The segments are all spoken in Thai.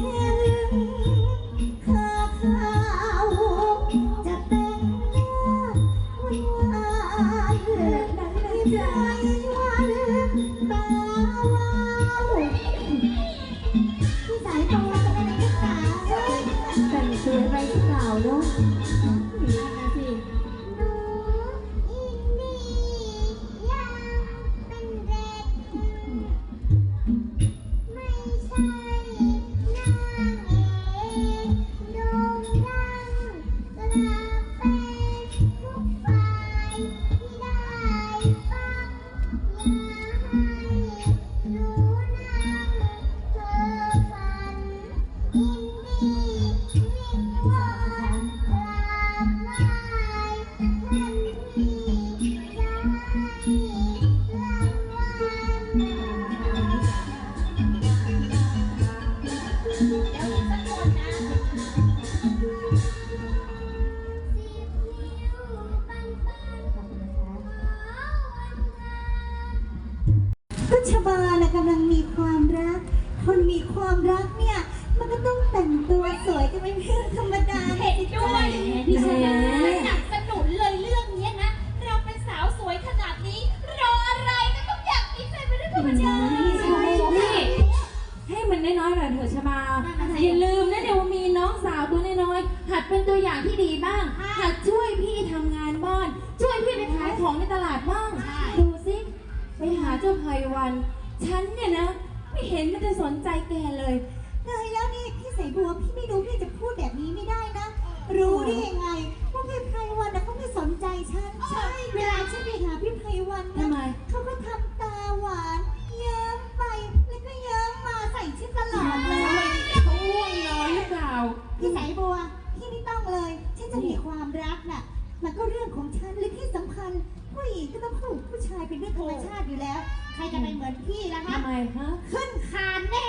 Yeah. ก็ชบานะกำลังมีความรัก คนมีความรักเนี่ย มันก็ต้องแต่งตัวสวยกันเป็นเรื่องธรรมดาเห็นด้วยพี่ชนะสนับสนุนเลยเรื่องเนี้ยนะ เราเป็นสาวสวยขนาดนี้รออะไรก็ต้องอยากมีแฟนเป็นเรื่องธรรมดาใช่นี่ให้มันน้อยๆหน่อยเถอะชมาอย่าลืมนะเดี๋ยวว่ามีน้องสาวตัวน้อยๆหัดเป็นตัวอย่างที่ดีบ้าง หัดช่วยพี่ทำงานบ้าน ไปหาเจ้าไพวัน ฉันเนี่ยนะ ไม่เห็นมันจะสนใจแกเลยเฮ้ยแล้วนี่พี่สายบัวพี่ไม่รู้พี่จะพูดแบบนี้ไม่ได้นะ รู้ได้ยังไงว่าพี่ไพวันนะเขาไม่สนใจฉันใช่เวลาฉันไปหาพี่ไพวันนะทำไมเขาก็ทำตาหวานเยิ้มไปแล้วก็เยิ้มมาใส่ฉันตลอดเลย เขาง่วงนอนหรือเปล่า พี่สายบัว พี่ไม่ต้องเลย ฉันจะมีความรักน่ะ มันก็เรื่องของฉันและที่สำคัญผู้หญิงก็ต้องคู่ผู้ ชายเป็นเรื่องธรรมชาติอยู่แล้ว ใครจะไปเหมือนพี่ล่ะคะทำไมฮะขึ้นคานแน่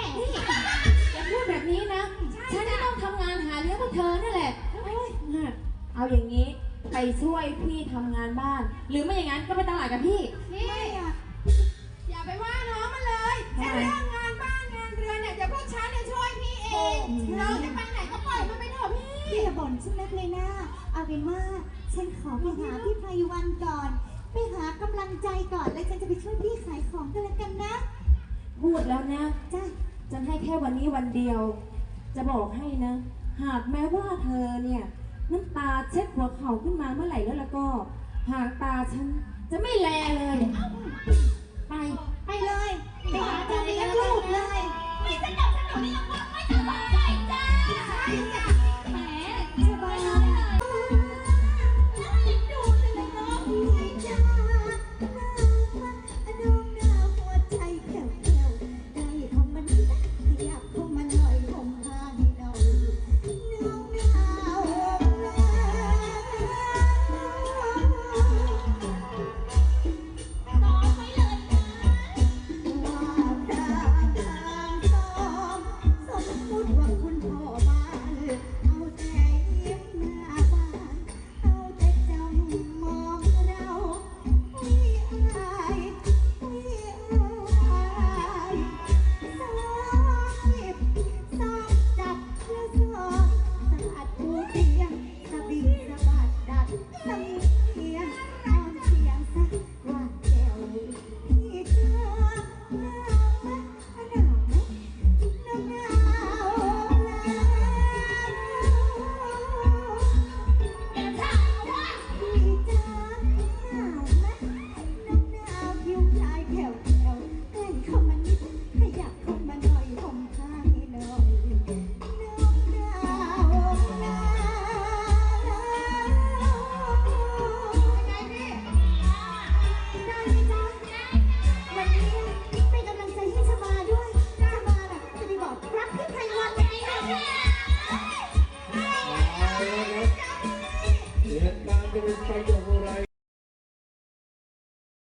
อย่าพูดแบบนี้นะ ฉันจะต้องทำงานหาเลี้ยงพวกเธอนั่นแหละโอ๊ยน่ะเอาอย่างนี้ไปช่วยพี่ทำงานบ้าน หรือไม่อย่างนั้นก็ไปตลาดกับพี่ไม่อะอย่าไปว่าน้องมันเลยทำไม แค่เรื่องงานบ้านงานเรือนเนี่ยเดี๋ยวพวกฉันเนี่ยช่วยพี่เองน้องจะไปไหนก็ปล่อยมันไปเถอะพี่พี่อย่าบ่นฉันนักเลยนะเอาเป็นว่าฉันขอไปหาพี่ไพวันก่อน ไปหากำลังใจก่อนแล้วฉันจะไปช่วยพี่ขายของกันแล้วกันนะพูดแล้วนะ จ้าฉันให้แค่วันนี้วันเดียว จะบอกให้นะ หากแม้ว่าเธอเนี่ยน้ำตาเช็ดหัวเข่าขึ้นมาเมื่อไหร่แล้วแล้วก็ หางตาฉันจะไม่แลเลย